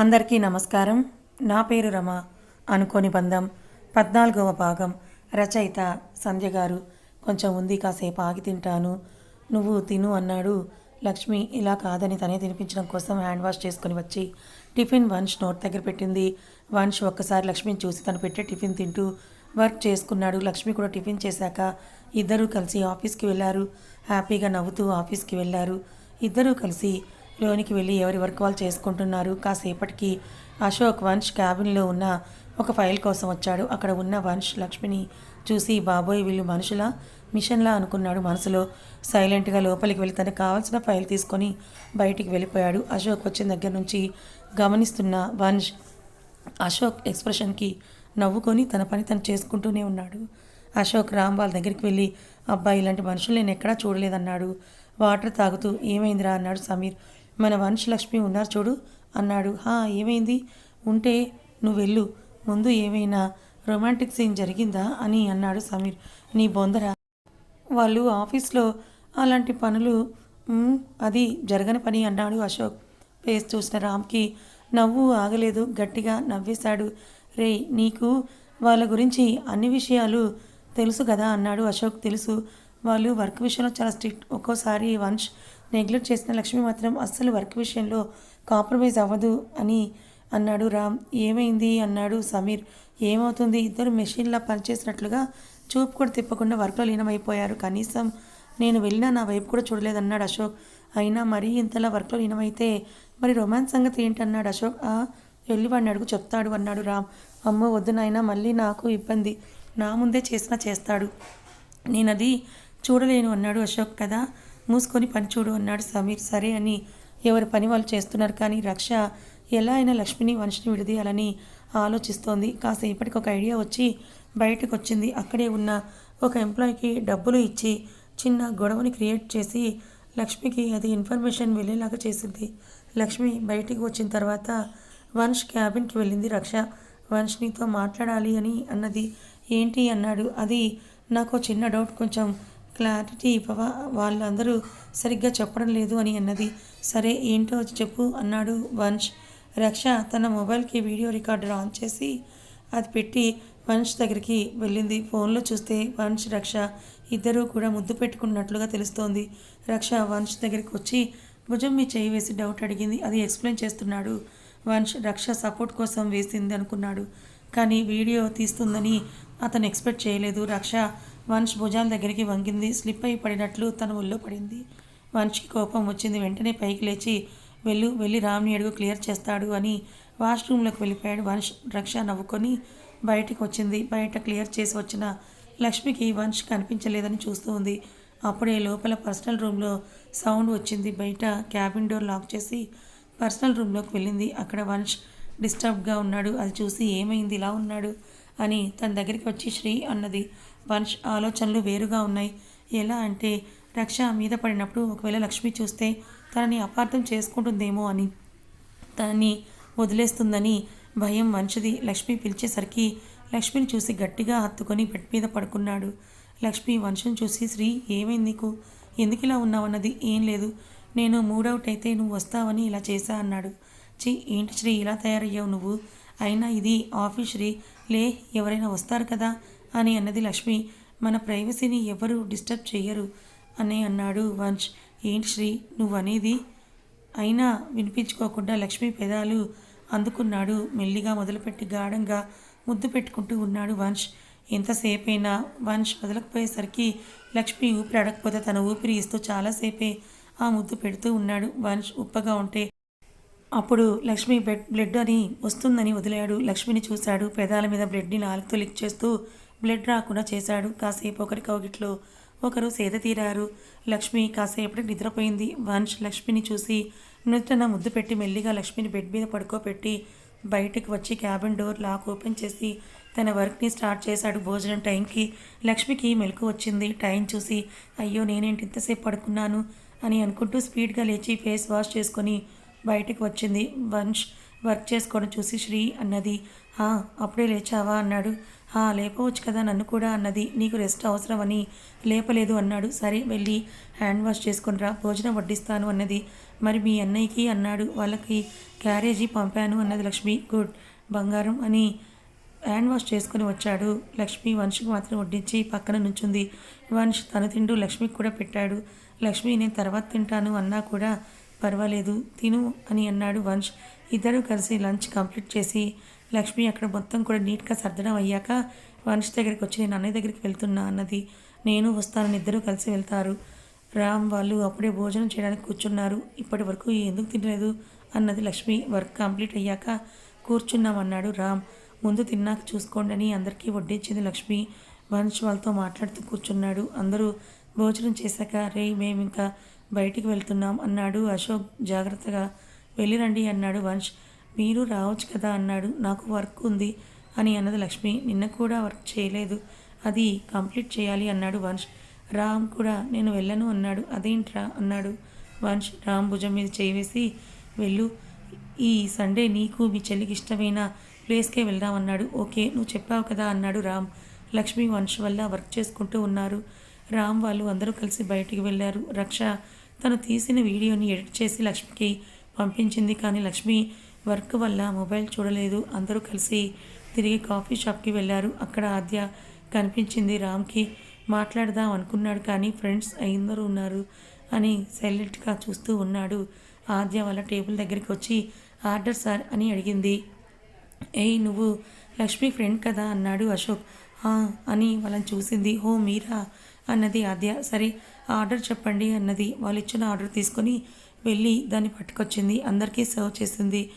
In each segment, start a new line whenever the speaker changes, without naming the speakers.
అందరికీ నమస్కారం. నా పేరు రమ. అనుకోని బంధం. పద్నాలుగవ భాగం. రచయిత సంధ్య గారు. కొంచెం ఉంది కాసేపు ఆగి తింటాను. నువ్వు తిను అన్నాడు. లక్ష్మి ఇలా కాదని తనే తినిపించడం కోసం హ్యాండ్ వాష్ చేసుకుని వచ్చి టిఫిన్ వంశ్ నోట్ దగ్గర పెట్టింది. వంశ్ ఒక్కసారి లక్ష్మిని చూసి తను పెట్టే టిఫిన్ తింటూ వర్క్ చేసుకున్నాడు. లక్ష్మి కూడా టిఫిన్ చేశాక ఇద్దరూ కలిసి ఆఫీస్కి వెళ్ళారు. హ్యాపీగా నవ్వుతూ ఆఫీస్కి వెళ్ళారు. ఇద్దరూ కలిసి లోనికి వెళ్ళి ఎవరి వర్క్ వాళ్ళు చేసుకుంటున్నారు. కాసేపటికి అశోక్ వంశ్ క్యాబిన్లో ఉన్న ఒక ఫైల్ కోసం వచ్చాడు. అక్కడ ఉన్న వంశ్ లక్ష్మిని చూసి బాబోయ్ వీళ్ళు మనుషుల? మిషన్లా? అనుకున్నాడు మనసులో. సైలెంట్గా లోపలికి వెళ్ళి తనకు కావాల్సిన ఫైల్ తీసుకొని బయటికి వెళ్ళిపోయాడు. అశోక్ వచ్చిన దగ్గర నుంచి గమనిస్తున్న వంశ్ అశోక్ ఎక్స్ప్రెషన్కి నవ్వుకొని తన పని తను చేసుకుంటూనే ఉన్నాడు. అశోక్ రామ్ వాళ్ళ దగ్గరికి వెళ్ళి అబ్బాయి ఇలాంటి మనుషులు నేను ఎక్కడా చూడలేదన్నాడు. వాటర్ తాగుతూ ఏమైందిరా? అన్నాడు సమీర్. మన వంశ లక్ష్మి ఉన్నారు చూడు అన్నాడు. హా ఏమైంది? ఉంటే నువ్వు వెళ్ళు. ముందు ఏమైనా రొమాంటిక్ సీన్ జరిగిందా అని అన్నాడు సమీర్. నీ బొందర. వాళ్ళు ఆఫీస్లో అలాంటి పనులు అది జరగని పని అన్నాడు అశోక్. ఫేస్ చూసిన రామ్కి నవ్వు ఆగలేదు. గట్టిగా నవ్వేశాడు. రే నీకు వాళ్ళ గురించి అన్ని విషయాలు తెలుసు కదా అన్నాడు అశోక్. తెలుసు. వాళ్ళు వర్క్ విషయంలో చాలా స్ట్రిక్ట్. ఒక్కోసారి వంశ్ నెగ్లెక్ట్ చేసిన లక్ష్మి మాత్రం అస్సలు వర్క్ విషయంలో కాంప్రమైజ్ అవ్వదు అని అన్నాడు రామ్. ఏమైంది? అన్నాడు సమీర్. ఏమవుతుంది? ఇద్దరు మెషిన్లా పనిచేసినట్లుగా చూపు కూడా తిప్పకుండా వర్క్లో లీనమైపోయారు. కనీసం నేను వెళ్ళినా నా వైపు కూడా చూడలేదన్నాడు అశోక్. అయినా మరీ ఇంతలా వర్క్లో లీనమైతే మరి రొమాన్స్ సంగతి ఏంటన్నాడు అశోక్? వెళ్ళి వాడిని అడుగు చెప్తాడు అన్నాడు రామ్. అమ్మో వద్దు నాయనా మళ్ళీ నాకు ఇబ్బంది. నా ముందే చేసినా చేస్తాడు. నేనది చూడలేను అన్నాడు అశోక్ కదా. మూసుకొని పని చూడు అన్నాడు సమీర్. సరే అని ఎవరి పని వాళ్ళు చేస్తున్నారు కానీ రక్ష ఎలా అయినా లక్ష్మిని మనిషిని విడదీయాలని ఆలోచిస్తోంది. కాసేపటికి ఒక ఐడియా వచ్చి బయటకు వచ్చింది అక్కడే ఉన్న ఒక ఎంప్లాయీకి డబ్బులు ఇచ్చి చిన్న గొడవని క్రియేట్ చేసి లక్ష్మికి అది ఇన్ఫర్మేషన్ వెళ్ళేలాగా చేసింది. లక్ష్మి బయటికి వచ్చిన తర్వాత వంశ్ క్యాబిన్కి వెళ్ళింది. రక్ష వంశ్ నీతో మాట్లాడాలి అని అన్నది ఏంటి అన్నాడు. అది నాకు చిన్న డౌట్ కొంచెం క్లారిటీ ఇవ్వవా? వాళ్ళందరూ సరిగ్గా చెప్పడం లేదు అని అన్నది. సరే ఏంటో చెప్పు అన్నాడు వంశ్. రక్ష తన మొబైల్కి వీడియో రికార్డర్ ఆన్ చేసి అది పెట్టి వంశ్ దగ్గరికి వెళ్ళింది. ఫోన్లో చూస్తే వంశ్ రక్ష ఇద్దరూ కూడా ముద్దు పెట్టుకున్నట్లుగా తెలుస్తోంది. రక్ష వంశ్ దగ్గరికి వచ్చి భుజం మీ చేయి వేసి డౌట్ అడిగింది. అది ఎక్స్ప్లెయిన్ చేస్తున్నాడు వంశ్. రక్ష సపోర్ట్ కోసం వేసింది అనుకున్నాడు కానీ వీడియో తీస్తుందని అతను ఎక్స్పెక్ట్ చేయలేదు. రక్ష వంశ్ భుజాల దగ్గరికి వంగింది. స్లిప్ అయి పడినట్లు తన ఒళ్ళో పడింది. వంశ్కి కోపం వచ్చింది. వెంటనే పైకి లేచి వెళ్ళు వెళ్ళి రామ్ని అడుగు క్లియర్ చేస్తాడు అని వాష్రూమ్లోకి వెళ్ళిపోయాడు. వంశ్ రక్ష నవ్వుకొని బయటకు వచ్చింది బయట క్లియర్ చేసి వచ్చిన లక్ష్మికి వంశ్ కనిపించలేదని చూస్తూ ఉంది. అప్పుడే లోపల పర్సనల్ రూమ్లో సౌండ్ వచ్చింది. బయట క్యాబిన్ డోర్ లాక్ చేసి పర్సనల్ రూమ్లోకి వెళ్ళింది. అక్కడ వంశ్ డిస్టర్బ్గా ఉన్నాడు. అది చూసి ఏమైంది? ఇలా ఉన్నాడు అని తన దగ్గరికి వచ్చి శ్రీ అన్నది. వంశ్ ఆలోచనలు వేరుగా ఉన్నాయి. ఎలా అంటే రక్ష మీద పడినప్పుడు ఒకవేళ లక్ష్మి చూస్తే తనని అపార్థం చేసుకుంటుందేమో అని. తనని వదిలేస్తుందని భయం వంశది లక్ష్మి పిలిచేసరికి లక్ష్మిని చూసి గట్టిగా హత్తుకొని బెడ్ మీద పడుకున్నాడు. లక్ష్మి వంశం చూసి శ్రీ ఏమైంది నీకు? ఎందుకు ఇలా ఉన్నావన్నది ఏం లేదు. నేను మూడౌట్ అయితే నువ్వు వస్తావని ఇలా చేశా అన్నాడు. చి ఏంటి శ్రీ ఇలా తయారయ్యావు నువ్వు? అయినా ఇది ఆఫీస్ శ్రీ. లే ఎవరైనా వస్తారు కదా. అని అన్నది లక్ష్మి. మన ప్రైవసీని ఎవరు డిస్టర్బ్ చేయరు అని అన్నాడు వంశ్. ఏంటి శ్రీ నువ్వు అనేది అయినా వినిపించుకోకుండా లక్ష్మి పెదాలు అందుకున్నాడు. మెల్లిగా మొదలుపెట్టి గాఢంగా ముద్దు పెట్టుకుంటూ ఉన్నాడు వంశ్. ఎంతసేపైనా వంశ్ వదలకపోయేసరికి లక్ష్మి ఊపిరి అడగకపోతే తన ఊపిరి ఇస్తూ చాలాసేపే ఆ ముద్దు పెడుతూ ఉన్నాడు వంశ్ ఉప్పగా ఉంటే. అప్పుడు లక్ష్మి బెడ్ బ్లడ్ అని వస్తుందని వదిలాడు. లక్ష్మిని చూశాడు. పెదాల మీద బ్లడ్ని నాలుగుతో లిక్ చేస్తూ బ్లడ్ రాకుండా చేశాడు. కాసేపు ఒకరి కౌగిట్లో ఒకరు సేద తీరారు. లక్ష్మి కాసేపటి నిద్రపోయింది. వంశ్ లక్ష్మిని చూసి నృత్యన ముద్దు పెట్టి మెల్లిగా లక్ష్మిని బెడ్ మీద పడుకోబెట్టి బయటకు వచ్చి క్యాబిన్ డోర్ లాక్ ఓపెన్ చేసి తన వర్క్ని స్టార్ట్ చేశాడు. భోజనం టైంకి లక్ష్మికి మెలకు వచ్చింది. టైం చూసి అయ్యో నేనేంటి ఇంతసేపు పడుకున్నాను? అని అనుకుంటూ స్పీడ్గా లేచి ఫేస్ వాష్ చేసుకొని బయటకు వచ్చింది. వంశ్ వర్క్ చేసుకోవడం చూసి శ్రీ అన్నది. "ఆ, అప్పుడే లేచావా? అన్నాడు. ఆ లేపవచ్చు కదా నన్ను కూడా అన్నది. నీకు రెస్ట్ అవసరమని లేపలేదు అన్నాడు. సరే వెళ్ళి హ్యాండ్ వాష్ చేసుకునిరా భోజనం వడ్డిస్తాను అన్నది. మరి మీ అన్నయ్యకి అన్నాడు. వాళ్ళకి క్యారేజీ పంపాను అన్నది లక్ష్మి. గుడ్ బంగారం అని హ్యాండ్ వాష్ చేసుకుని వచ్చాడు. లక్ష్మి వంశ్కి మాత్రం వడ్డించి పక్కన నుంచుంది. వంశ్ తను తింటూ లక్ష్మికి కూడా పెట్టాడు. లక్ష్మి నేను తర్వాత తింటాను అన్నా కూడా పర్వాలేదు తిను అని అన్నాడు వంశ్ ఇద్దరూ కలిసి లంచ్ కంప్లీట్ చేసి లక్ష్మి అక్కడ మొత్తం కూడా నీట్గా సర్దడం అయ్యాక వంశ్ దగ్గరికి వచ్చి నేను అన్నయ్య దగ్గరికి వెళ్తున్నా అన్నది. నేను వస్తానని ఇద్దరూ కలిసి వెళ్తారు. రామ్ వాళ్ళు అప్పుడే భోజనం చేయడానికి కూర్చున్నారు. ఇప్పటి వరకు ఎందుకు తినలేదు? అన్నది లక్ష్మి. వర్క్ కంప్లీట్ అయ్యాక కూర్చున్నామన్నాడు రామ్. ముందు తిన్నాక చూసుకోండి అని అందరికీ వడ్డించింది లక్ష్మి. వంశ్ వాళ్ళతో మాట్లాడుతూ కూర్చున్నాడు. అందరూ భోజనం చేశాక రే మేము ఇంకా బయటికి వెళ్తున్నాం అన్నాడు అశోక్ జాగ్రత్తగా. వెళ్ళిరండి అన్నాడు వంశ్ మీరు రావచ్చు కదా అన్నాడు. నాకు వర్క్ ఉంది అని అన్నది లక్ష్మి. నిన్న కూడా వర్క్ చేయలేదు. అది కంప్లీట్ చేయాలి అన్నాడు వంశ్. రామ్ కూడా నేను వెళ్ళను అన్నాడు. అదేంట్రా అన్నాడు వంశ్. రామ్ భుజం మీద చేయివేసి వెళ్ళు. ఈ సండే నీకు మీ చెల్లికి ఇష్టమైన ప్లేస్కే వెళ్దాం అన్నాడు. ఓకే నువ్వు చెప్పావు కదా అన్నాడు రామ్. లక్ష్మి వంశ్ వల్ల వర్క్ చేసుకుంటూ ఉన్నారు. రామ్ వాళ్ళు అందరూ కలిసి బయటికి వెళ్ళారు. రక్ష తను తీసిన వీడియోని ఎడిట్ చేసి లక్ష్మికి పంపించింది. కానీ లక్ష్మి వర్క్ వల్ల మొబైల్ చూడలేదు. అందరూ కలిసి తిరిగి కాఫీ షాప్కి వెళ్ళారు. అక్కడ ఆద్య కనిపించింది. రామ్కి మాట్లాడదాం అనుకున్నాడు కానీ ఫ్రెండ్స్ అందరూ ఉన్నారు అని సైలెంట్గా చూస్తూ ఉన్నాడు. ఆద్య వాళ్ళ టేబుల్ దగ్గరికి వచ్చి ఆర్డర్ సార్ అని అడిగింది. ఏయ్ నువ్వు లక్ష్మి ఫ్రెండ్ కదా అన్నాడు అశోక్. అని వాళ్ళని చూసింది. హో మీరా? అన్నది ఆద్య. సరే ఆర్డర్ చెప్పండి అన్నది. వాళ్ళు ఇచ్చిన ఆర్డర్ తీసుకొని వెళ్ళి దాన్ని పట్టుకొచ్చింది. అందరికీ సర్వ్ చేసింది.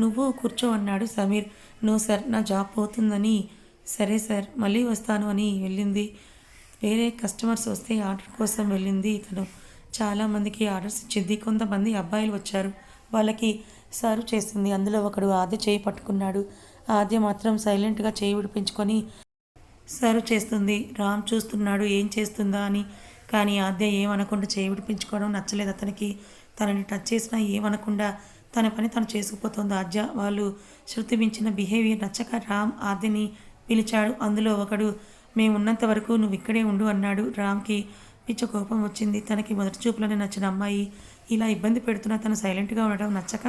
నువ్వు కూర్చో అన్నాడు సమీర్. నో సార్ నా జాబ్ పోతుందని. సరే సార్ మళ్ళీ వస్తాను అని వెళ్ళింది. వేరే కస్టమర్స్ వస్తే ఆర్డర్ కోసం వెళ్ళింది తను. చాలామందికి ఆర్డర్స్ ఇచ్చింది. కొంతమంది అబ్బాయిలు వచ్చారు. వాళ్ళకి సర్వ్ చేసింది. అందులో ఒకడు ఆద్య చేయి పట్టుకున్నాడు. ఆద్య మాత్రం సైలెంట్గా చేయి విడిపించుకొని సర్వ్ చేస్తుంది. రామ్ చూస్తున్నాడు ఏం చేస్తుందా? అని. కానీ ఆద్య ఏమనకుండా చేయి విడిపించుకోవడం నచ్చలేదు అతనికి. తనని టచ్ చేసినా ఏమనకుండా తన పని తను చేసుకుపోతుంది. ఆద్య వాళ్ళు శృతి మించిన బిహేవియర్ నచ్చక రామ్ ఆద్యని పిలిచాడు. అందులో ఒకడు మేమున్నంత వరకు నువ్వు ఇక్కడే ఉండు అన్నాడు. రామ్కి పిచ్చ కోపం వచ్చింది. తనకి మొదటి చూపులోనే నచ్చిన అమ్మాయి ఇలా ఇబ్బంది పెడుతున్నా తను సైలెంట్గా ఉండడం నచ్చక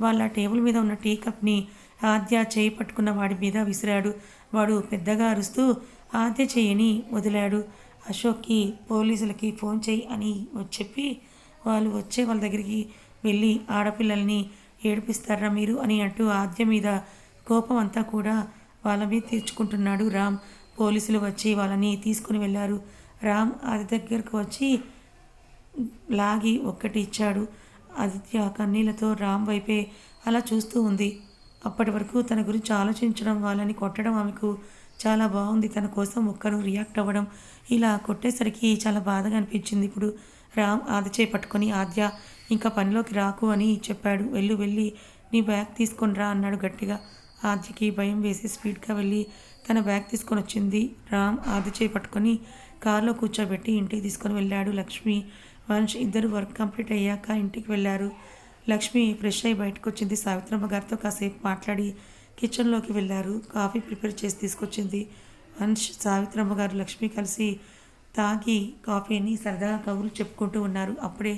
వాళ్ళ టేబుల్ మీద ఉన్న టీ కప్ని ఆద్య చేయి పట్టుకున్న వాడి మీద విసిరాడు. వాడు పెద్దగా అరుస్తూ ఆద్య చెయ్యిని వదిలాడు. అశోక్కి పోలీసులకి ఫోన్ చేయి అని చెప్పి వాళ్ళు వచ్చే వాళ్ళ దగ్గరికి వెళ్ళి ఆడపిల్లల్ని ఏడిపిస్తారా మీరు? అని అంటూ ఆద్య మీద కోపం అంతా కూడా వాళ్ళ మీద తీర్చుకుంటున్నాడు రామ్. పోలీసులు వచ్చి వాళ్ళని తీసుకుని వెళ్ళారు. రామ్ ఆది దగ్గరకు వచ్చి లాగి ఒక్కటి ఇచ్చాడు. ఆదిత్య కన్నీళ్ళతో రామ్ వైపే అలా చూస్తూ ఉంది. అప్పటి వరకు తన గురించి ఆలోచించడం వాళ్ళని కొట్టడం ఆమెకు చాలా బాగుంది. తన కోసం ఒక్కరు రియాక్ట్ అవ్వడం ఇలా కొట్టేసరికి చాలా బాధగా అనిపించింది. ఇప్పుడు రామ్ ఆదిచే పట్టుకొని ఆద్య ఇంకా పనిలోకి రాకు అని చెప్పాడు. వెళ్ళు వెళ్ళి నీ బ్యాగ్ తీసుకొని రా అన్నాడు గట్టిగా. ఆద్యకి భయం వేసి స్పీడ్గా వెళ్ళి తన బ్యాగ్ తీసుకొని వచ్చింది. రామ్ ఆదిచే పట్టుకొని కారులో కూర్చోబెట్టి ఇంటికి తీసుకొని వెళ్ళాడు. లక్ష్మి వంశ్ ఇద్దరు వర్క్ కంప్లీట్ అయ్యాక ఇంటికి వెళ్ళారు. లక్ష్మి ఫ్రెష్ అయి బయటకు వచ్చింది. సావిత్రమ్మ గారితో కాసేపు మాట్లాడి కిచెన్లోకి వెళ్ళారు. కాఫీ ప్రిపేర్ చేసి తీసుకొచ్చింది. వంశ్ సావిత్రమ్మ గారు లక్ష్మి కలిసి తాగి కాఫీని సరదాగా కబుర్లు చెప్పుకుంటూ ఉన్నారు. అప్పుడే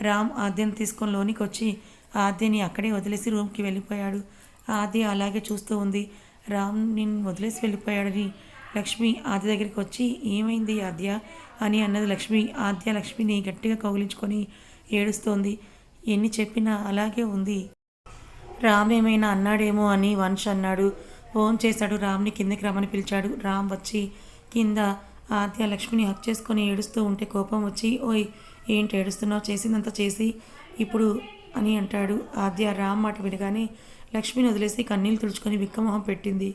రామ్ ఆద్యను తీసుకొని లోనికి వచ్చి ఆద్యని అక్కడే వదిలేసి రూమ్కి వెళ్ళిపోయాడు. ఆద్య అలాగే చూస్తూ ఉంది. రామ్ నిన్ను వదిలేసి వెళ్ళిపోయాడని లక్ష్మి ఆద్య దగ్గరికి వచ్చి ఏమైంది ఆద్య? అని అన్నది లక్ష్మి. ఆద్య లక్ష్మిని గట్టిగా కౌగిలించుకొని ఏడుస్తోంది. ఎన్ని చెప్పినా అలాగే ఉంది. రామ్ ఏమైనా అన్నాడేమో అని వంశ్ అన్నాడు. ఫోన్ చేశాడు. రామ్ని కిందకి రమ్మని పిలిచాడు. రామ్ వచ్చి కింద ఆద్య లక్ష్మిని హక్ చేసుకొని ఏడుస్తూ ఉంటే కోపం వచ్చి ఓయ్ ఏంటి ఏడుస్తున్నావు? చేసిందంతా చేసి ఇప్పుడు అని అంటాడు. ఆద్య రామ్ మాట వినగానే లక్ష్మిని వదిలేసి కన్నీళ్ళు తుడుచుకొని విక్కమొహం పెట్టింది.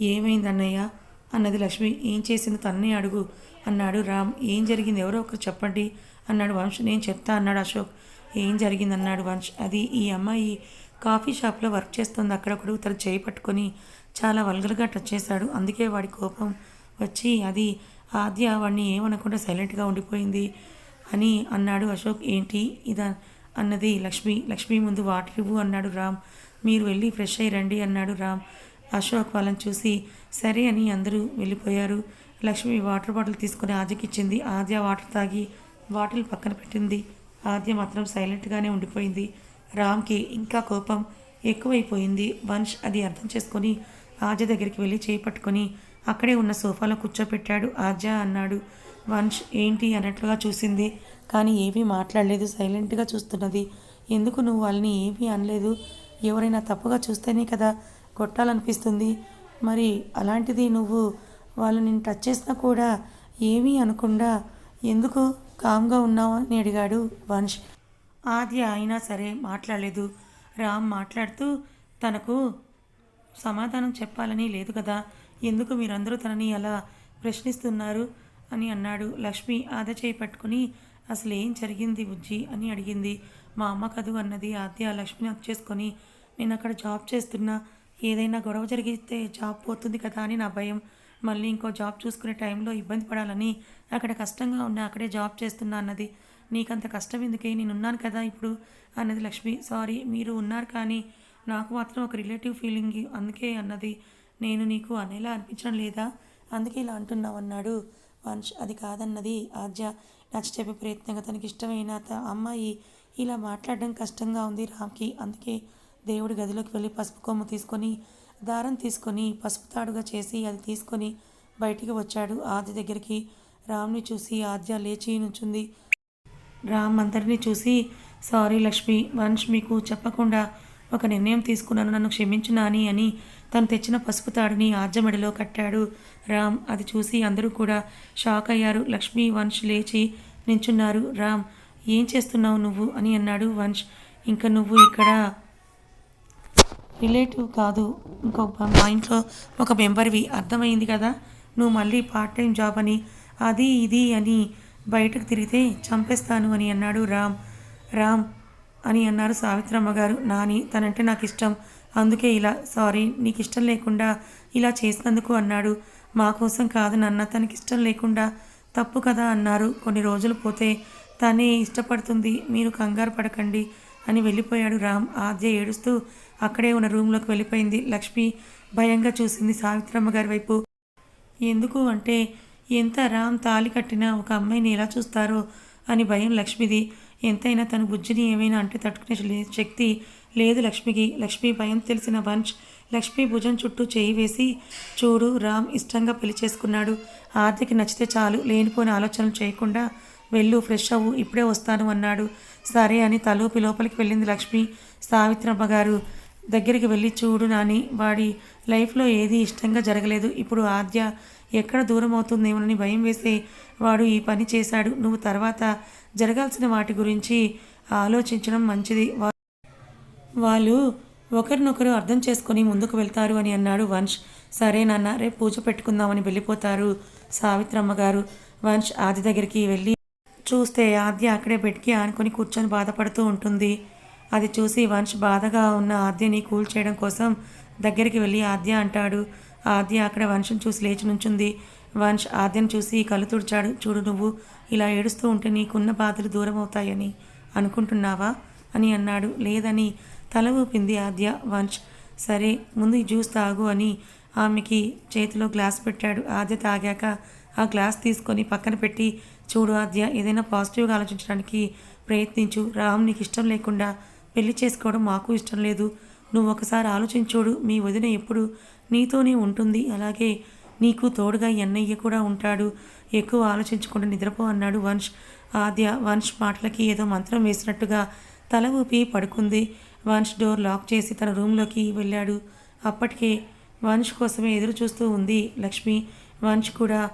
ఏమైంది అన్నయ్య అన్నది లక్ష్మి. ఏం చేసింది తన్నే అడుగు అన్నాడు రామ్. ఏం జరిగింది? ఎవరో ఒకరు చెప్పండి అన్నాడు వంశ్. నేను చెప్తా అన్నాడు అశోక్. ఏం జరిగింది అన్నాడు వంశ్? అది ఈ అమ్మాయి కాఫీ షాప్లో వర్క్ చేస్తుంది. అక్కడొకడు తను చేయి పట్టుకొని చాలా వల్గర్గా టచ్ చేశాడు. అందుకే వాడి కోపం వచ్చి అది ఆద్య వాడిని ఏమనకుండా సైలెంట్గా ఉండిపోయింది. అని అన్నాడు అశోక్. ఏంటి ఇదా? అన్నది లక్ష్మి. లక్ష్మి ముందు వాటర్ ఇవ్వు అన్నాడు రామ్. మీరు వెళ్ళి ఫ్రెష్ అయ్యి రండి అన్నాడు రామ్. అశోక్ వాళ్ళని చూసి సరే అని అందరూ వెళ్ళిపోయారు. లక్ష్మి వాటర్ బాటిల్ తీసుకుని ఆద్యకిచ్చింది ఆద్య వాటర్ తాగి బాటిల్ పక్కన పెట్టింది. ఆద్య మాత్రం సైలెంట్గానే ఉండిపోయింది. రామ్కి ఇంకా కోపం ఎక్కువైపోయింది. వంశ్ అది అర్థం చేసుకొని ఆద్య దగ్గరికి వెళ్ళి చేపట్టుకొని అక్కడే ఉన్న సోఫాలో కూర్చోపెట్టాడు. ఆద్య అన్నాడు వంశ్ ఏంటి అన్నట్లుగా చూసింది. కానీ ఏమీ మాట్లాడలేదు. సైలెంట్గా చూస్తున్నది. ఎందుకు నువ్వు వాళ్ళని ఏమీ అనలేదు? ఎవరైనా తప్పుగా చూస్తేనే కదా కొట్టాలనిపిస్తుంది. మరి అలాంటిది నువ్వు వాళ్ళు నేను టచ్ చేసినా కూడా ఏమీ అనకుండా ఎందుకు కామ్గా ఉన్నావు అని అడిగాడు వంశ్ ఆది అయినా సరే మాట్లాడలేదు. రామ్ మాట్లాడుతూ తనకు సమాధానం చెప్పాలని లేదు కదా. ఎందుకు మీరందరూ తనని అలా ప్రశ్నిస్తున్నారు? అని అన్నాడు. లక్ష్మి ఆద చేయి పట్టుకుని అసలు ఏం జరిగింది బుజ్జి? అని అడిగింది. మా అమ్మ కదు? అన్నది ఆద్య లక్ష్మిని వచ్చేసుకొని నేను అక్కడ జాబ్ చేస్తున్నా. ఏదైనా గొడవ జరిగితే జాబ్ పోతుంది కదా అని నా భయం. మళ్ళీ ఇంకో జాబ్ చూసుకునే టైంలో ఇబ్బంది పడాలని అక్కడ కష్టంగా ఉన్నా అక్కడే జాబ్ చేస్తున్నా అన్నది. నీకంత కష్టం ఎందుకే? నేను ఉన్నాను కదా ఇప్పుడు? అన్నది లక్ష్మి. సారీ మీరు ఉన్నారు కానీ నాకు మాత్రం ఒక రిలేటివ్ ఫీలింగ్ అందుకే అన్నది. నేను నీకు అనేలా అనిపించడం లేదా? అందుకే ఇలా అంటున్నావు అన్నాడు. వంశ్ అది కాదన్నది ఆద్య నచ్చ చెప్పే ప్రయత్నంగా తనకి ఇష్టమైన అమ్మాయి ఇలా మాట్లాడడం కష్టంగా ఉంది రామ్కి. అందుకే దేవుడి గదిలోకి వెళ్ళి పసుపు కొమ్ము తీసుకొని దారం తీసుకొని పసుపు తాడుగా చేసి అది తీసుకొని బయటికి వచ్చాడు ఆద్య దగ్గరికి. రామ్ని చూసి ఆద్య లేచి నుంచుంది. రామ్ అందరినీ చూసి సారీ లక్ష్మి వంశ్ మీకు చెప్పకుండా ఒక నిర్ణయం తీసుకున్నాను నన్ను క్షమించు నాని అని తను తెచ్చిన పసుపు తాడుని ఆర్జమెడలో కట్టాడు. రామ్ అది చూసి అందరూ కూడా షాక్ అయ్యారు. లక్ష్మి వంశ్ లేచి నించున్నారు. రామ్ ఏం చేస్తున్నావు నువ్వు? అని అన్నాడు వంశ్ ఇంకా నువ్వు ఇక్కడ రిలేటివ్ కాదు. ఇంకొక మా ఇంట్లో ఒక మెంబర్వి. అర్థమైంది కదా? నువ్వు మళ్ళీ పార్ట్ టైం జాబ్ అని. అది ఇది అని బయటకు తిరిగితే చంపేస్తాను అని అన్నాడు రామ్. రామ్ అని అన్నారు సావిత్రమ్మ గారు. నాని తనంటే నాకు ఇష్టం. అందుకే ఇలా సారీ నీకు ఇష్టం లేకుండా ఇలా చేసినందుకు అన్నాడు. మా కోసం కాదు నాన్న తనకి ఇష్టం లేకుండా తప్పు కదా అన్నారు. కొన్ని రోజులు పోతే తనే ఇష్టపడుతుంది మీరు కంగారు పడకండి అని వెళ్ళిపోయాడు రామ్. ఆద్య ఏడుస్తూ అక్కడే ఉన్న రూమ్లోకి వెళ్ళిపోయింది. లక్ష్మి భయంగా చూసింది సావిత్రమ్మ గారి వైపు. ఎందుకు అంటే ఎంత రామ్ తాలి కట్టినా ఒక అమ్మాయిని ఎలా చూస్తారో? అని భయం లక్ష్మిది. ఎంతైనా తన బుజ్జిని ఏమైనా అంటే తట్టుకునే శక్తి లేదు లక్ష్మికి. లక్ష్మి భయం తెలిసిన వంశ్ లక్ష్మి భుజం చుట్టూ చేయి వేసి చూడు రామ్ ఇష్టంగా పెళ్ళి చేసుకున్నాడు. ఆర్తికి నచ్చితే చాలు. లేనిపోయిన ఆలోచనలు చేయకుండా వెళ్ళు ఫ్రెష్ అవ్వు. ఇప్పుడే వస్తాను అన్నాడు. సరే అని తలూపి లోపలికి వెళ్ళింది లక్ష్మి. సావిత్రమ్మ గారు దగ్గరికి వెళ్ళి చూడు నాని. వాడి లైఫ్లో ఏది ఇష్టంగా జరగలేదు. ఇప్పుడు ఆద్య ఎక్కడ దూరం అవుతుందేమోనని భయం వేసి వాడు ఈ పని చేశాడు. నువ్వు తర్వాత జరగాల్సిన వాటి గురించి ఆలోచించడం మంచిది. వాళ్ళు ఒకరినొకరు అర్థం చేసుకొని ముందుకు వెళ్తారు అని అన్నాడు వంశ్. సరే నాన్న రేపు పూజ పెట్టుకుందామని వెళ్ళిపోతారు సావిత్రమ్మ గారు. వంశ్ ఆది దగ్గరికి వెళ్ళి చూస్తే ఆద్య అక్కడే బెడ్కి ఆనుకొని కూర్చొని బాధపడుతూ ఉంటుంది. అది చూసి వంశ్ బాధగా ఉన్న ఆద్యని కూల్ చేయడం కోసం దగ్గరికి వెళ్ళి ఆద్య అంటాడు. ఆద్య అక్కడ వంశం చూసి లేచి నుంచుంది. వంశ్ ఆద్యను చూసి కళ్ళు తుడిచాడు. చూడు నువ్వు ఇలా ఏడుస్తూ ఉంటే నీకున్న బాధలు దూరం అవుతాయని అనుకుంటున్నావా? అని అన్నాడు. లేదని తల ఊపింది ఆద్య. వంశ్ సరే ముందు ఈ జ్యూస్ తాగు అని ఆమెకి చేతిలో గ్లాస్ పెట్టాడు. ఆద్య తాగాక ఆ గ్లాస్ తీసుకొని పక్కన పెట్టి చూడు ఆద్య ఏదైనా పాజిటివ్గా ఆలోచించడానికి ప్రయత్నించు. రామ్ నీకు ఇష్టం లేకుండా పెళ్ళి చేసుకోవడం మాకు ఇష్టం లేదు. నువ్వు ఒకసారి ఆలోచించోడు మీ వదిన ఎప్పుడు నీతోనే ఉంటుంది. అలాగే నీకు తోడుగా ఎన్నయ్య కూడా ఉంటాడు. ఎక్కువ ఆలోచించకుండా నిద్రపో అన్నాడు వంశ్. ఆద్య వంశ్ మాటలకి ఏదో మంత్రం వేసినట్టుగా తల ఊపి పడుకుంది. వంశ్ డోర్ లాక్ చేసి తన రూమ్లోకి వెళ్ళాడు. అప్పటికే వంశ్ కోసమే ఎదురు చూస్తూ ఉంది లక్ష్మి. వంశ్ కూడా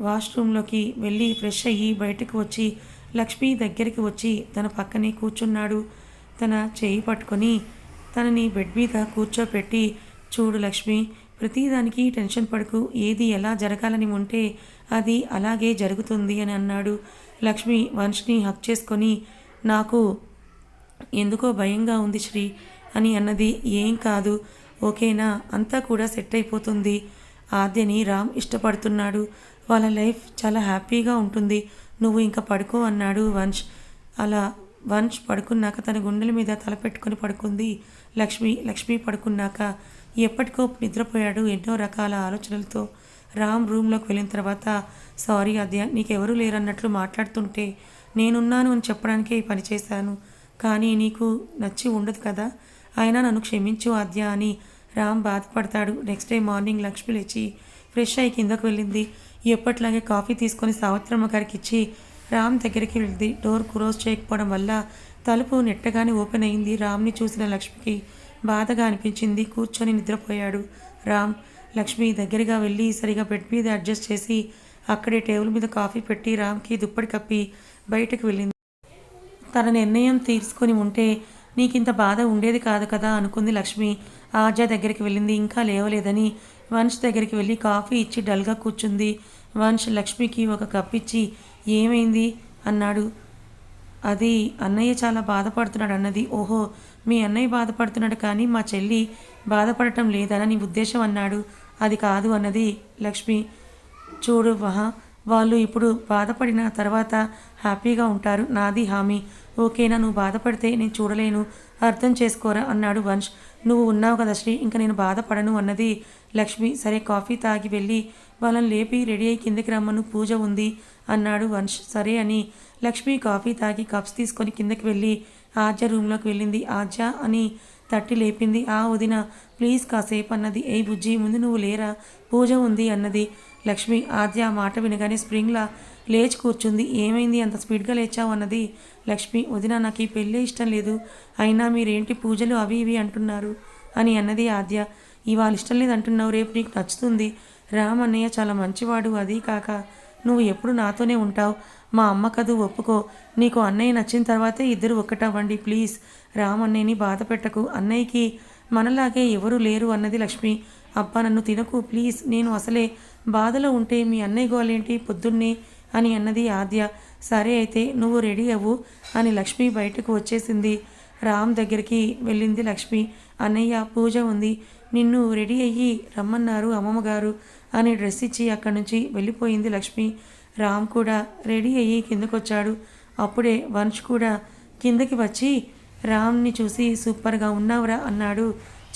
వాష్రూమ్లోకి వెళ్ళి ఫ్రెష్ అయ్యి బయటకు వచ్చి లక్ష్మి దగ్గరికి వచ్చి తన పక్కనే కూర్చున్నాడు. తన చేయి పట్టుకొని తనని బెడ్ మీద కూర్చోపెట్టి చూడు లక్ష్మి ప్రతిదానికి టెన్షన్ పడకు. ఏది ఎలా జరగాలని ఉంటే అది అలాగే జరుగుతుంది అని అన్నాడు. లక్ష్మి వంశ్ని హక్ చేసుకొని నాకు ఎందుకో భయంగా ఉంది శ్రీ అని అన్నది. ఏం కాదు. ఓకేనా? అంతా కూడా సెట్ అయిపోతుంది. ఆద్యని రామ్ ఇష్టపడుతున్నాడు. వాళ్ళ లైఫ్ చాలా హ్యాపీగా ఉంటుంది. నువ్వు ఇంకా పడుకో అన్నాడు వంశ్ అలా వంశ్ పడుకున్నాక తన గుండెల మీద తలపెట్టుకుని పడుకుంది. లక్ష్మి లక్ష్మి పడుకున్నాక ఎప్పటికో నిద్రపోయాడు. ఎన్నో రకాల ఆలోచనలతో రామ్ రూమ్లోకి వెళ్ళిన తర్వాత సారీ అద్య నీకెవరూ లేరన్నట్లు మాట్లాడుతుంటే నేనున్నాను అని చెప్పడానికే ఈ పని చేశాను. కానీ నీకు నచ్చి ఉండదు కదా. అయినా నన్ను క్షమించు ఆద్య అని రామ్ బాధపడతాడు. నెక్స్ట్ డే మార్నింగ్ లక్ష్మి లేచి ఫ్రెష్ అయ్యి కిందకు వెళ్ళింది. ఎప్పట్లాగే కాఫీ తీసుకొని సావిత్రమ్మ గారికి ఇచ్చి రామ్ దగ్గరికి వెళ్ళింది డోర్ క్లోజ్ చేయకపోవడం వల్ల తలుపు నెట్టగానే ఓపెన్ అయింది. రామ్ని చూసిన లక్ష్మికి బాధగా అనిపించింది. కూర్చొని నిద్రపోయాడు రామ్. లక్ష్మి దగ్గరగా వెళ్ళి సరిగా బెడ్ మీద అడ్జస్ట్ చేసి అక్కడే టేబుల్ మీద కాఫీ పెట్టి రామ్కి దుప్పటి కప్పి బయటకు వెళ్ళింది. తన నిర్ణయం తీసుకొని ఉంటే నీకింత బాధ ఉండేది కాదు కదా అనుకుంది లక్ష్మి. ఆర్జా దగ్గరికి వెళ్ళింది. ఇంకా లేవలేదని వంశ్ దగ్గరికి వెళ్ళి కాఫీ ఇచ్చి డల్గా కూర్చుంది. వంశ్ లక్ష్మికి ఒక కప్ ఇచ్చి ఏమైంది? అన్నాడు. అది అన్నయ్య చాలా బాధపడుతున్నాడు అన్నది. ఓహో మీ అన్నయ్య బాధపడుతున్నాడు కానీ మా చెల్లి బాధపడటం లేదని నీ ఉద్దేశం అన్నాడు. అది కాదు అన్నది లక్ష్మి. చూడు మహా వాళ్ళు ఇప్పుడు బాధపడిన తర్వాత హ్యాపీగా ఉంటారు. నాది హామీ. ఓకేనా నువ్వు బాధపడితే నేను చూడలేను. అర్థం చేసుకోరా అన్నాడు వంశ్. నువ్వు ఉన్నావు కదా శ్రీ ఇంకా నేను బాధపడను అన్నది లక్ష్మి. సరే కాఫీ తాగి వెళ్ళి వాళ్ళని లేపి రెడీ అయ్యి కిందకి రమ్మను. పూజ ఉంది. అన్నాడు వంశ్. సరే అని లక్ష్మి కాఫీ తాగి కప్స్ తీసుకొని కిందకి వెళ్ళి ఆర్జ రూమ్లోకి వెళ్ళింది. ఆర్జ అని తట్టి లేపింది. ఆ వదిన ప్లీజ్ కాసేపు అన్నది. ఏ బుజ్జి ముందు నువ్వు లేరా? పూజ ఉంది అన్నది లక్ష్మి. ఆద్య ఆ మాట వినగానే స్ప్రింగ్లా లేచి కూర్చుంది. ఏమైంది? అంత స్పీడ్గా లేచావు అన్నది లక్ష్మి. వదిన నాకు ఈ పెళ్ళే ఇష్టం లేదు. అయినా మీరేంటి పూజలు అవి ఇవి అంటున్నారు? అని అన్నది ఆద్య ఇవాళ ఇష్టం లేదు అంటున్నావు రేపు నీకు నచ్చుతుంది. రామ్ అన్నయ్య చాలా మంచివాడు. అది కాక నువ్వు ఎప్పుడు నాతోనే ఉంటావు. మా అమ్మ కదూ ఒప్పుకో. నీకు అన్నయ్య నచ్చిన తర్వాతే ఇద్దరు ఒక్కటవ్వండి ప్లీజ్. రామ్ అన్నయ్యని బాధ పెట్టకు. అన్నయ్యకి మనలాగే ఎవరు లేరు అన్నది లక్ష్మి. అబ్బా నన్ను తినకు ప్లీజ్. నేను అసలే బాధలో ఉంటే మీ అన్నయ్య గోలేంటి? పొద్దున్నే అని అన్నది ఆద్య. సరే అయితే నువ్వు రెడీ అవ్వు అని లక్ష్మి బయటకు వచ్చేసింది. రామ్ దగ్గరికి వెళ్ళింది లక్ష్మి. అన్నయ్య పూజ ఉంది. నిన్ను రెడీ అయ్యి రమ్మన్నారు అమ్మమ్మగారు అని డ్రెస్ ఇచ్చి అక్కడి నుంచి వెళ్ళిపోయింది లక్ష్మి. రామ్ కూడా రెడీ అయ్యి కిందకొచ్చాడు. అప్పుడే వంశ్ కూడా కిందకి వచ్చి రామ్ని చూసి సూపర్గా ఉన్నావురా అన్నాడు.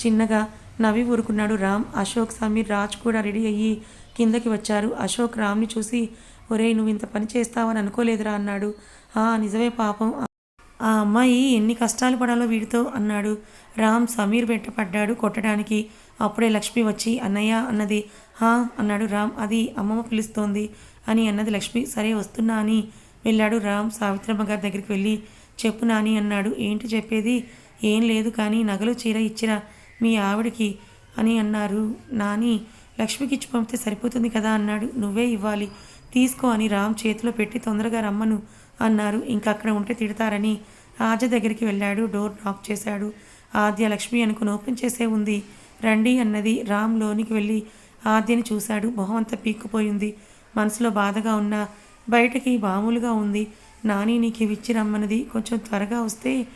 చిన్నగా నవ్వి ఊరుకున్నాడు రామ్. అశోక్ సమీర్ రాజ్ కూడా రెడీ అయ్యి కిందకి వచ్చారు. అశోక్ రామ్ని చూసి ఒరేయ్ నువ్వు ఇంత పని చేస్తావని అనుకోలేదురా అన్నాడు. ఆ నిజమే పాపం ఆ అమ్మాయి ఎన్ని కష్టాలు పడాలో వీడితో అన్నాడు. రామ్ సమీర్ వెంట పడ్డాడు కొట్టడానికి. అప్పుడే లక్ష్మి వచ్చి అన్నయ్య అన్నది. హా అన్నాడు రామ్. అది అమ్మమ్మ పిలుస్తోంది అని అన్నది లక్ష్మి. సరే వస్తున్నా అని వెళ్ళాడు రామ్. సావిత్రమ్మ గారి దగ్గరికి వెళ్ళి చెప్పు నాని అన్నాడు. ఏంటి చెప్పేది? ఏం లేదు కానీ నగలు చీర ఇచ్చిరా మీ ఆవిడకి అని అన్నారు. నాని లక్ష్మికి ఇచ్చి పంపితే సరిపోతుంది కదా అన్నాడు. నువ్వే ఇవ్వాలి. తీసుకో అని రామ్ చేతిలో పెట్టి తొందరగా రమ్మను అన్నారు. ఇంకా అక్కడ ఉంటే తిడతారని ఆద్య దగ్గరికి వెళ్ళాడు. డోర్ నాక్ చేశాడు. ఆద్య లక్ష్మి అనుకుని ఓపెన్ చేసే ఉంది. రండి అన్నది రామ్ లోనికి వెళ్ళి ఆద్యని చూశాడు. మొహం అంతా పీక్కుపోయింది మనసులో బాధగా ఉన్న బయటకి మామూలుగా ఉంది. నాని నీకు ఇవి ఇచ్చి రమ్మన్నది. కొంచెం త్వరగా వస్తే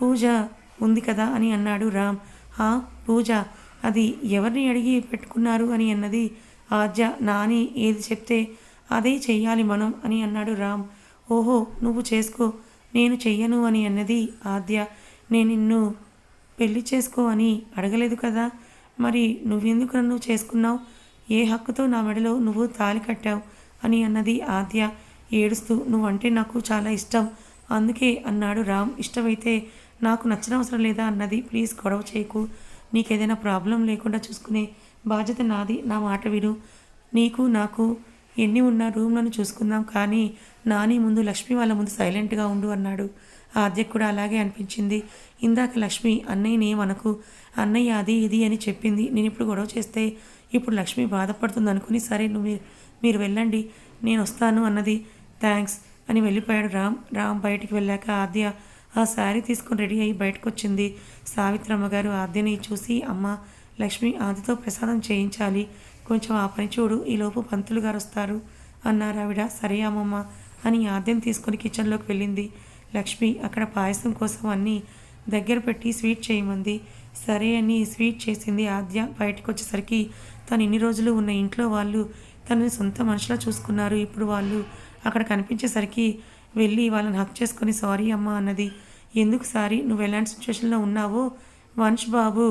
పూజ ఉంది కదా అని అన్నాడు రామ్. హా పూజ అది ఎవరిని అడిగి పెట్టుకున్నారు అని అన్నది ఆద్య. నాని ఏది చెప్తే అదే చెయ్యాలి మనం అని అన్నాడు రామ్. ఓహో నువ్వు చేసుకో. నేను చెయ్యను అని అన్నది ఆద్య. నేను నిన్ను పెళ్ళి చేసుకో అని అడగలేదు కదా? మరి నువ్వెందుకు నన్ను చేసుకున్నావు? ఏ హక్కుతో నా మెడలో నువ్వు తాలి కట్టావు? అని అన్నది ఆద్య. ఏడుస్తూ నువ్వంటే నాకు చాలా ఇష్టం. అందుకే అన్నాడు రామ్. ఇష్టమైతే నాకు నచ్చిన అవసరం లేదా అన్నది ప్లీజ్ గొడవ చేయకు. నీకేదైనా ప్రాబ్లం లేకుండా చూసుకునే బాధ్యత నాది. నా మాట విను. నీకు నాకు ఎన్ని ఉన్నా రూమ్లను చూసుకుందాం కానీ నాని ముందు లక్ష్మి వాళ్ళ ముందు సైలెంట్గా ఉండు అన్నాడు. ఆద్యకు కూడా అలాగే అనిపించింది. ఇందాక లక్ష్మి అన్నయ్యని ఏమనకు అన్నయ్య అది ఇది అని చెప్పింది. నేను ఇప్పుడు గొడవ చేస్తే ఇప్పుడు లక్ష్మి బాధపడుతుంది అనుకుని సరే నువ్వు మీరు- మీరు వెళ్ళండి. నేను వస్తాను అన్నది. థ్యాంక్స్ అని వెళ్ళిపోయాడు రామ్. రామ్ బయటికి వెళ్ళాక ఆద్య ఆ శారీ తీసుకొని రెడీ అయ్యి బయటకు వచ్చింది సావిత్రమ్మ గారు ఆద్యని చూసి అమ్మ లక్ష్మి ఆదితో ప్రసాదం చేయించాలి. కొంచెం ఆ పని చూడు ఈలోపు పంతులు గారు వస్తారు. అన్నారు ఆవిడ. సరే అమ్మమ్మ అని ఆద్యం తీసుకొని కిచెన్లోకి వెళ్ళింది. లక్ష్మి అక్కడ పాయసం కోసం అన్నీ దగ్గర పెట్టి స్వీట్ చేయమంది. సరే అని స్వీట్ చేసింది ఆద్య. బయటకు వచ్చేసరికి తను ఇన్ని రోజులు ఉన్న ఇంట్లో వాళ్ళు తనని సొంత మనుషులా చూసుకున్నారు. ఇప్పుడు వాళ్ళు అక్కడ కనిపించేసరికి వెళ్ళి వాళ్ళని హక్ చేసుకొని సారీ అమ్మ అన్నది. ఎందుకు సారీ? నువ్వు ఎలాంటి సిచ్యువేషన్లో ఉన్నావో వంశ్ బాబు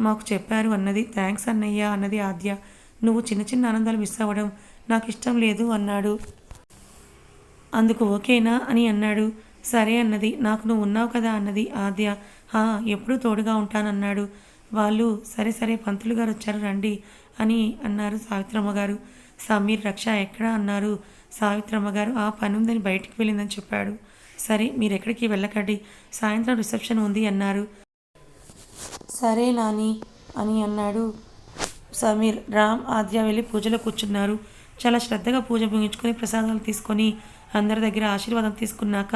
మాకు చెప్పారు అన్నది. థ్యాంక్స్ అన్నయ్య అన్నది ఆద్య. నువ్వు చిన్న చిన్న ఆనందాలు మిస్ అవ్వడం నాకు ఇష్టం లేదు అన్నాడు. అందుకు ఓకేనా అని అన్నాడు. సరే అన్నది నాకు నువ్వు ఉన్నావు కదా అన్నది ఆద్య. హా ఎప్పుడూ తోడుగా ఉంటానన్నాడు. వాళ్ళు సరే సరే పంతులు గారు వచ్చారు రండి అని అన్నారు సావిత్రమ్మ గారు. సమీర్ రక్ష ఎక్కడా అన్నారు. సావిత్రమ్మ గారు ఆ పని ఉందని బయటికి వెళ్ళిందని చెప్పాడు. సరే మీరు ఎక్కడికి వెళ్ళకండి. సాయంత్రం రిసెప్షన్ ఉంది అన్నారు. సరే నాని అని అన్నాడు. సమీర్ రామ్ ఆద్య వెళ్ళి పూజలో కూర్చున్నారు. చాలా శ్రద్ధగా పూజ ముగించుకొని ప్రసాదాలు తీసుకొని అందరి దగ్గర ఆశీర్వాదం తీసుకున్నాక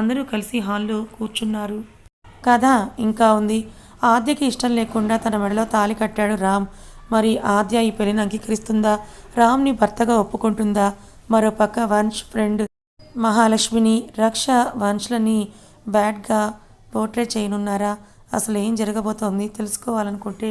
అందరూ కలిసి హాల్లో కూర్చున్నారు. కథ ఇంకా ఉంది. ఆద్యకి ఇష్టం లేకుండా తన మెడలో తాళి కట్టాడు రామ్. మరి ఆద్య ఈ పెళ్ళిని అంగీకరిస్తుందా? రామ్ని భర్తగా ఒప్పుకుంటుందా? మరోపక్క వంశ్ ఫ్రెండ్ మహాలక్ష్మిని రక్ష వంశ్లని బ్యాడ్గా పోర్ట్రేట్ చేయనున్నారా? అసలు ఏం జరగబోతోంది తెలుసుకోవాలనుకుంటే